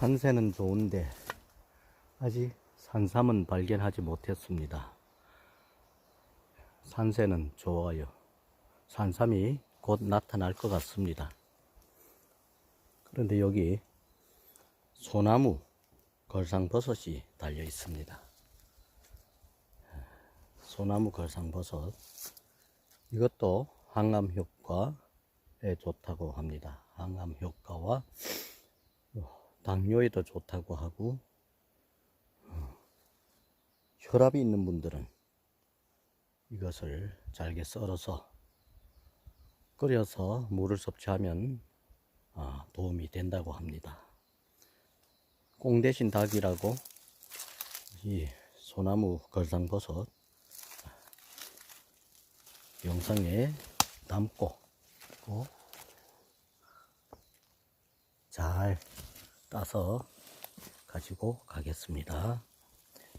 산세는 좋은데 아직 산삼은 발견하지 못했습니다. 산세는 좋아요. 산삼이 곧 나타날 것 같습니다. 그런데 여기 소나무 걸상버섯이 달려 있습니다. 소나무 걸상버섯 이것도 항암 효과에 좋다고 합니다. 항암 효과와 당뇨에도 좋다고 하고 어, 혈압이 있는 분들은 이것을 잘게 썰어서 끓여서 물을 섭취하면 아, 도움이 된다고 합니다. 꽁 대신 닭이라고 이 소나무 걸상버섯 영상에 담고 또잘 따서 가지고 가겠습니다.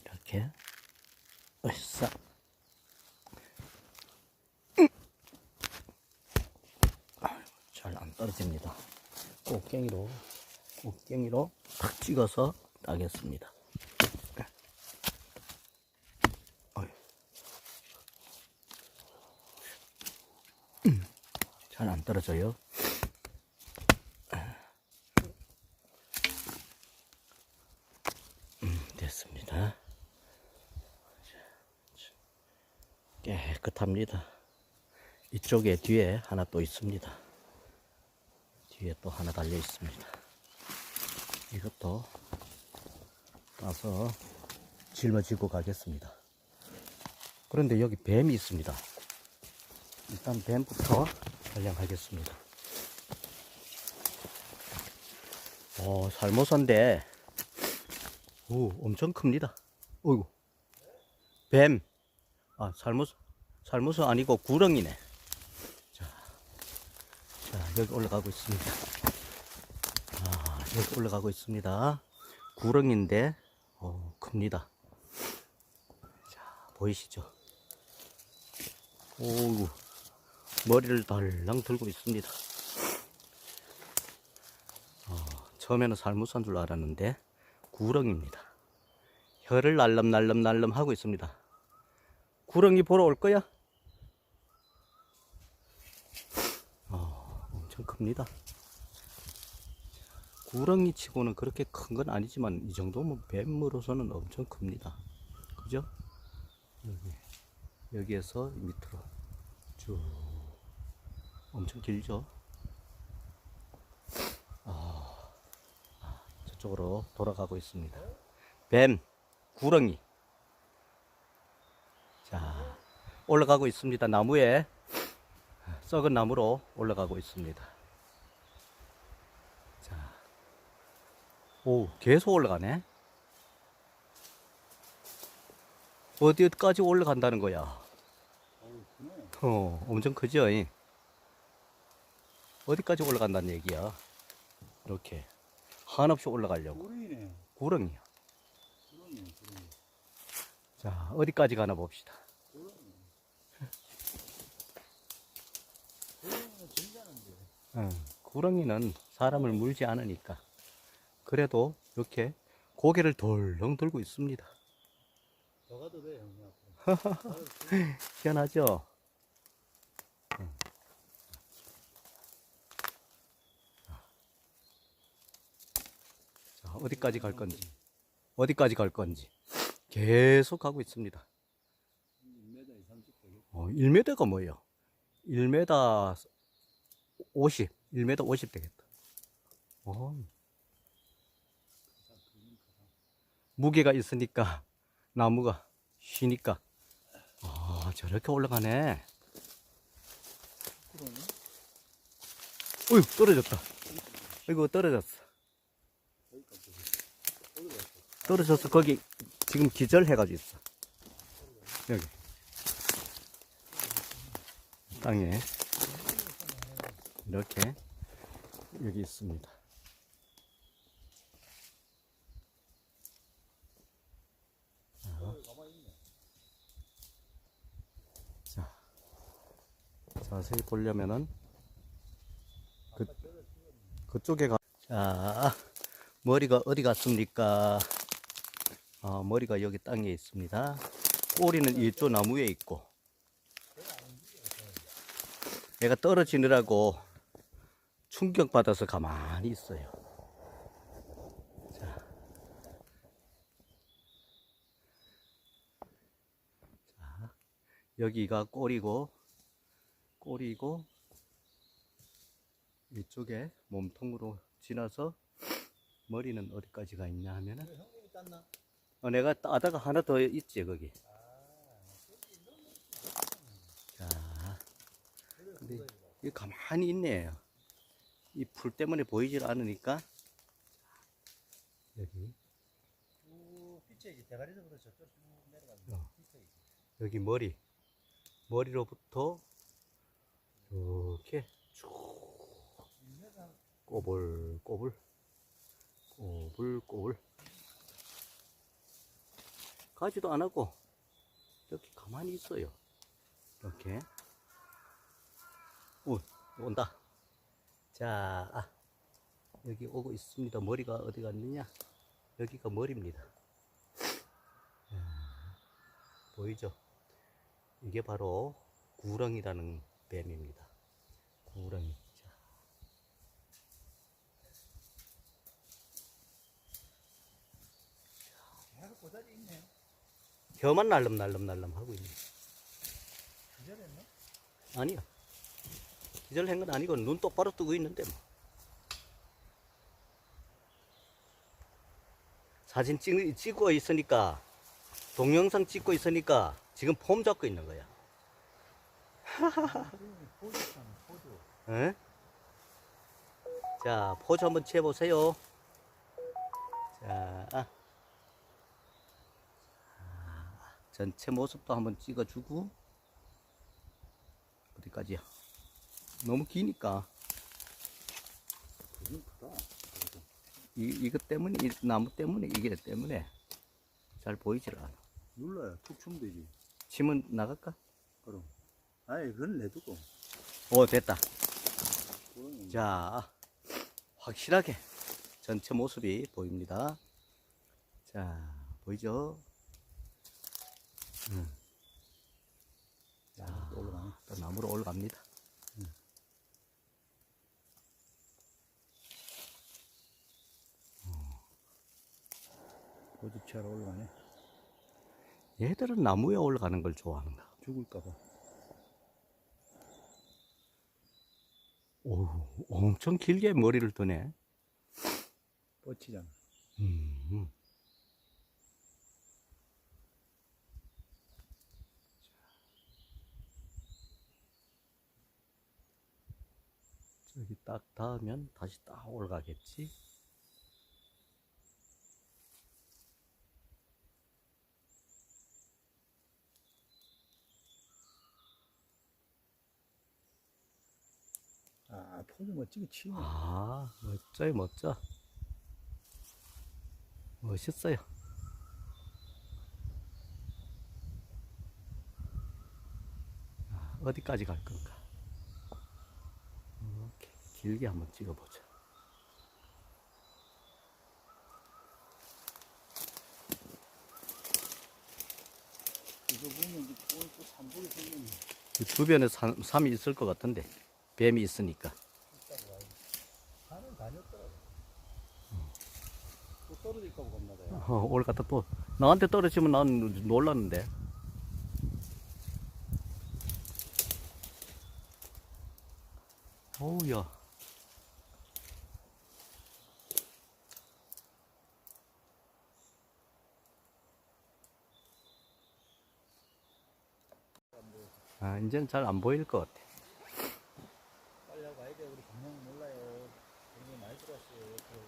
이렇게 으쌰 잘 안 떨어집니다. 꽃갱이로 꽃갱이로 탁 찍어서 따겠습니다. 잘 안 떨어져요. 음, 됐습니다. 깨끗합니다. 이쪽에 뒤에 하나 또 있습니다. 뒤에 또 하나 달려 있습니다. 이것도 따서 짊어지고 가겠습니다. 그런데 여기 뱀이 있습니다. 일단 뱀부터 촬영하겠습니다. 어, 살모사인데, 오, 엄청 큽니다. 어이구. 뱀. 아, 살모사, 살모사 아니고 구렁이네. 자, 자, 여기 올라가고 있습니다. 아, 여기 올라가고 있습니다. 구렁인데, 어, 큽니다. 자, 보이시죠? 오우, 머리를 달랑 들고 있습니다. 어, 처음에는 살무사인 줄 알았는데 구렁입니다. 혀를 날름날름날름 하고 있습니다. 구렁이 보러 올 거야? 어, 엄청 큽니다. 구렁이 치고는 그렇게 큰 건 아니지만 이 정도면 뱀으로서는 엄청 큽니다. 그죠? 여기, 여기에서 밑으로 쭉 엄청 길죠? 아, 저쪽으로 돌아가고 있습니다. 뱀, 구렁이. 자, 올라가고 있습니다. 나무에 썩은 나무로 올라가고 있습니다. 오, 계속 올라가네. 어디까지 올라간다는 거야? 어, 엄청 크죠? 이? 어디까지 올라간다는 얘기야? 이렇게 한없이 올라가려고 구렁이네. 구렁이요. 구렁이네, 구렁이. 자, 어디까지 가나 봅시다. 응, 구렁이는 사람을 물지 않으니까 그래도 이렇게 고개를 덜렁 들고 있습니다. 희한하죠? 응. 자, 어디까지 갈 건지, 어디까지 갈 건지 계속 가고 있습니다. 1m 30 되겠다. 어, 1m가 뭐예요? 1m 50, 1m 50 되겠다. 어. 무게가 있으니까 나무가 쉬니까 아 저렇게 올라가네. 어휴 떨어졌다. 이거 떨어졌어. 떨어졌어. 거기 지금 기절해가지고 있어. 여기 땅에 이렇게 여기 있습니다. 자세히 보려면은 그 그쪽에 가. 자, 머리가 어디 갔습니까? 아, 머리가 여기 땅에 있습니다. 꼬리는 이쪽 나무 위에 있고. 얘가 떨어지느라고 충격받아서 가만히 있어요. 자. 자, 여기가 꼬리고, 꼬리고, 이쪽에 몸통으로 지나서 머리는 어디까지가 있냐 하면은? 어, 내가 따다가 하나 더 있지 거기. 자 근데 이 가만히 있네. 이풀 때문에 보이질 않으니까. 여기. 내려가면 어. 여기 머리. 머리로부터 이렇게 쭉 꼬불 꼬불 꼬불 꼬불. 가지도 안 하고 이렇게 가만히 있어요. 이렇게. 오 온다. 자 아, 여기 오고 있습니다. 머리가 어디 갔느냐? 여기가 머리입니다. 자, 보이죠? 이게 바로 구렁이라는 뱀입니다. 구렁이. 자. 계속 고다리 있네. 혀만 날름 날름 날름 하고 있네. 기절했나? 아니야. 기절한 건 아니고 눈 똑바로 뜨고 있는데 뭐. 사진 찍, 찍고 있으니까 동영상 찍고 있으니까 지금 폼 잡고 있는 거야. 에? 자, 포즈 한번 취해보세요. 자, 아. 아, 전체 모습도 한번 찍어주고, 어디까지야? 너무 기니까. 이, 이것 때문에, 이 나무 때문에, 이게 때문에 잘 보이질 않아. 눌러야 툭 추면 되지. 침은 나갈까? 그럼. 아이, 그건 내두고. 오, 됐다. 자, 확실하게 전체 모습이 보입니다. 자, 보이죠? 음, 야, 또 올라가네. 또 나무로 올라갑니다. 포즈 취하러 올라가네. 얘들은 나무에 올라가는 걸 좋아하는가? 죽을까봐. 오, 엄청 길게 머리를 드네. 뻗치잖아. 음. 저기 딱 닿으면 다시 딱 올라가겠지? 아, 포즈 멋지게 치네. 아, 멋져요, 멋져. 멋있어요. 아, 어디까지 갈 건가? 길게 한번 찍어보자. 이 주변에 산, 삼이 있을 것 같은데, 뱀이 있으니까. 떨어질까 보겁나 봐요. 어, 올 갔다 또, 나한테 떨어지면 난 놀랐는데. 어우야. 아, 이제는 잘 안 보일 것 같아. 빨리 하고 가야 돼. 우리 방향 몰라요. 굉장히 많이 들어왔어요. 옆으로.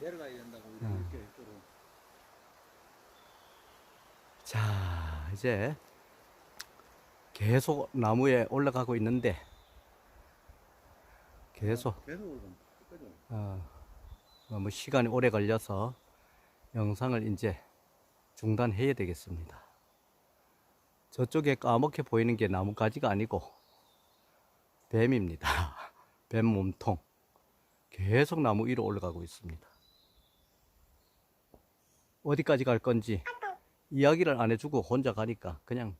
내려가야 된다고. 음. 이렇게 옆으로. 자, 이제 계속 나무에 올라가고 있는데, 계속, 계속 끝까지 오르면. 어, 너무 시간이 오래 걸려서 영상을 이제 중단해야 되겠습니다. 저쪽에 까맣게 보이는 게 나뭇가지가 아니고 뱀입니다. 뱀 몸통. 계속 나무 위로 올라가고 있습니다. 어디까지 갈 건지 이야기를 안 해주고 혼자 가니까 그냥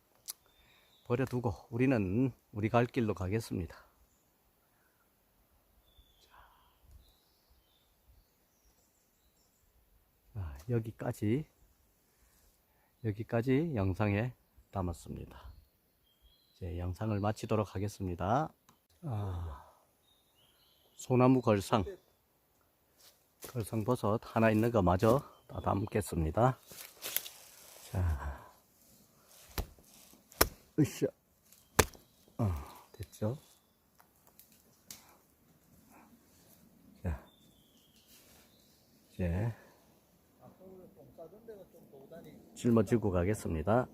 버려두고 우리는 우리 갈 길로 가겠습니다. 자, 여기까지 여기까지 영상에 담았습니다. 이제 영상을 마치도록 하겠습니다. 아, 소나무 걸상 걸상버섯 하나 있는 거 마저 다 담겠습니다. 자, 으쌰, 어, 됐죠? 자, 이제 짊어지고 가겠습니다.